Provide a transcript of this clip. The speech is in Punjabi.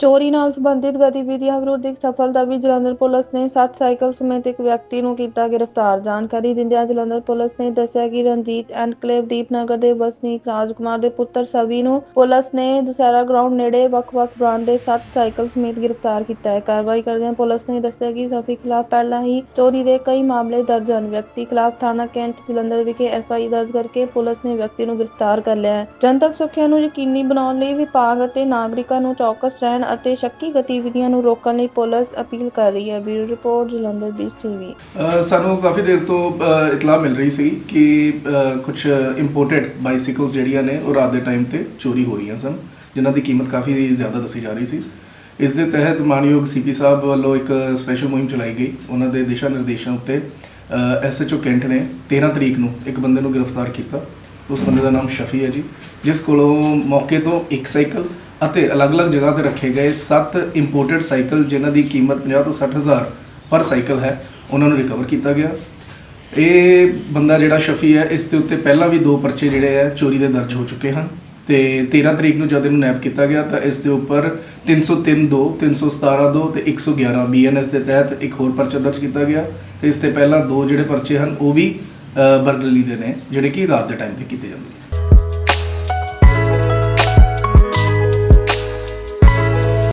ਚੋਰੀ ਨਾਲ ਸੰਬੰਧਿਤ ਗਤੀਵਿਧੀਆਂ ਵਿਰੁੱਧ ਇੱਕ ਸਫਲ ਵੀ ਜਲੰਧਰ ਪੁਲਿਸ ਨੇ ਸੱਤ ਸਾਈਕਲ ਸਮੇਤ ਇੱਕ ਵਿਅਕਤੀ ਨੂੰ ਕੀਤਾ ਗ੍ਰਿਫਤਾਰ। ਜਾਣਕਾਰੀ ਦਿੰਦਿਆਂ ਜਲੰਧਰ ਪੁਲਿਸ ਨੇ ਦੱਸਿਆ ਕਿ ਰਣਜੀਤ ਐਨਕਲੇਵ ਦੀਪਨਗਰ ਦੇ ਵਸਨੀਕ ਰਾਜਕੁਮਾਰ ਦੇ ਪੁੱਤਰ ਸਵੀ ਨੂੰ ਪੁਲਿਸ ਨੇ ਦੁਸਹਿਰਾ ਗਰਾਊਂਡ ਨੇੜੇ ਵੱਖ-ਵੱਖ ਬ੍ਰਾਂਡ ਦੇ 7 ਸਾਈਕਲ ਸਮੇਤ ਗ੍ਰਿਫਤਾਰ ਕੀਤਾ ਹੈ। ਕਾਰਵਾਈ ਕਰਦਿਆਂ ਪੁਲਿਸ ਨੇ ਦੱਸਿਆ ਕਿ ਸਫੀ ਖਿਲਾਫ ਪਹਿਲਾਂ ਹੀ ਚੋਰੀ ਦੇ ਕਈ ਮਾਮਲੇ ਦਰਜ ਹਨ। ਵਿਅਕਤੀ ਖਿਲਾਫ ਥਾਣਾ ਕੈਂਟ ਜਲੰਧਰ ਵਿਖੇ ਐਫਆਈ ਦਰਜ ਕਰਕੇ ਪੁਲਿਸ ਨੇ ਵਿਅਕਤੀ ਨੂੰ ਗ੍ਰਿਫਤਾਰ ਕਰ ਲਿਆ ਹੈ। ਜਨਤਕ ਸੁਰੱਖਿਆ ਨੂੰ ਯਕੀਨੀ ਬਣਾਉਣ ਲਈ ਵਿਭਾਗ ਅਤੇ ਨਾਗਰਿਕਾਂ ਨੂੰ ਚੌਕਸ ਰਹਿਣ ਅਤੇ ਸ਼ੱਕੀ ਗਤੀਵਿਧੀਆਂ ਨੂੰ ਰੋਕਣ ਲਈ ਪੁਲਿਸ ਅਪੀਲ ਕਰ ਰਹੀ ਹੈ। ਬਿਊਰੋ ਰਿਪੋਰਟ ਜਲੰਧਰ ਬੀਸ ਟੀਵੀ ਅ, ਸਾਨੂੰ ਕਾਫੀ ਦੇਰ ਤੋਂ ਅ, ਇਤਲਾਹ ਮਿਲ ਰਹੀ ਸੀ ਕਿ ਕੁਝ ਇੰਪੋਰਟਡ ਬਾਈਸਾਈਕਲਸ ਜਿਹੜੀਆਂ ਨੇ ਉਹ ਰਾਤ ਦੇ ਟਾਈਮ ਤੇ ਚੋਰੀ ਹੋ ਰਹੀਆਂ ਸਨ ਜਿਨ੍ਹਾਂ ਦੀ ਕੀਮਤ ਕਾਫੀ ਜ਼ਿਆਦਾ ਦੱਸੀ ਜਾ ਰਹੀ ਸੀ। ਇਸ ਦੇ ਤਹਿਤ ਮਾਨਯੋਗ ਸੀਪੀ ਸਾਹਿਬ ਵੱਲੋਂ ਇੱਕ ਸਪੈਸ਼ਲ ਮੁਹਿੰਮ ਚਲਾਈ ਗਈ। ਉਹਨਾਂ ਦੇ ਦਿਸ਼ਾ ਨਿਰਦੇਸ਼ਾਂ ਉੱਤੇ ਐਸਐਚਓ ਕੈਂਟ ਨੇ 13 ਤਰੀਕ ਨੂੰ ਇੱਕ ਬੰਦੇ ਨੂੰ ਗ੍ਰਿਫਤਾਰ ਕੀਤਾ। ਉਸ ਬੰਦੇ ਦਾ ਨਾਮ ਸ਼ਫੀ ਹੈ ਜੀ ਜਿਸ ਕੋਲੋਂ ਮੌਕੇ ਤੋਂ ਇੱਕ ਸਾਈਕਲ ਅਤੇ ਅਲੱਗ-ਅਲੱਗ ਜਗ੍ਹਾ ਤੇ ਰੱਖੇ ਗਏ 7 ਇੰਪੋਰਟਡ ਸਾਈਕਲ ਜਿਨ੍ਹਾਂ ਦੀ ਕੀਮਤ 50 ਤੋਂ 60 ਹਜ਼ਾਰ ਪਰ ਸਾਈਕਲ ਹੈ, ਉਹਨਾਂ ਨੂੰ ਰਿਕਵਰ ਕੀਤਾ ਗਿਆ। ਇਹ ਬੰਦਾ ਜਿਹੜਾ ਸ਼ਫੀ ਹੈ, ਇਸ ਦੇ ਉੱਤੇ ਪਹਿਲਾਂ ਵੀ ਦੋ ਪਰਚੇ ਜਿਹੜੇ ਹੈ, ਚੋਰੀ ਦੇ ਦਰਜ ਹੋ ਚੁੱਕੇ ਹਨ ਤੇ 13 ਤਰੀਕ ਨੂੰ ਜਦ ਇਹਨੂੰ ਨੈਪ ਕੀਤਾ ਗਿਆ, ਤਾਂ ਇਸ ਦੇ ਉੱਪਰ 303 2 317 2 ਤੇ 111 ਬੀਐਨਐਸ ਦੇ ਤਹਿਤ ਇੱਕ ਹੋਰ ਪਰਚਾ ਦਰਜ ਕੀਤਾ ਗਿਆ ਤੇ ਇਸ ਤੇ ਪਹਿਲਾਂ ਦੋ ਜਿਹੜੇ ਪਰਚੇ ਹਨ, ਉਹ ਵੀ ਬਰਗਲਰੀ ਦੇ ਨੇ, ਜਿਹੜੇ ਕਿ ਰਾਤ ਦੇ ਟਾਈਮ ਤੇ ਕੀਤੇ ਜਾਂਦੇ ਨੇ।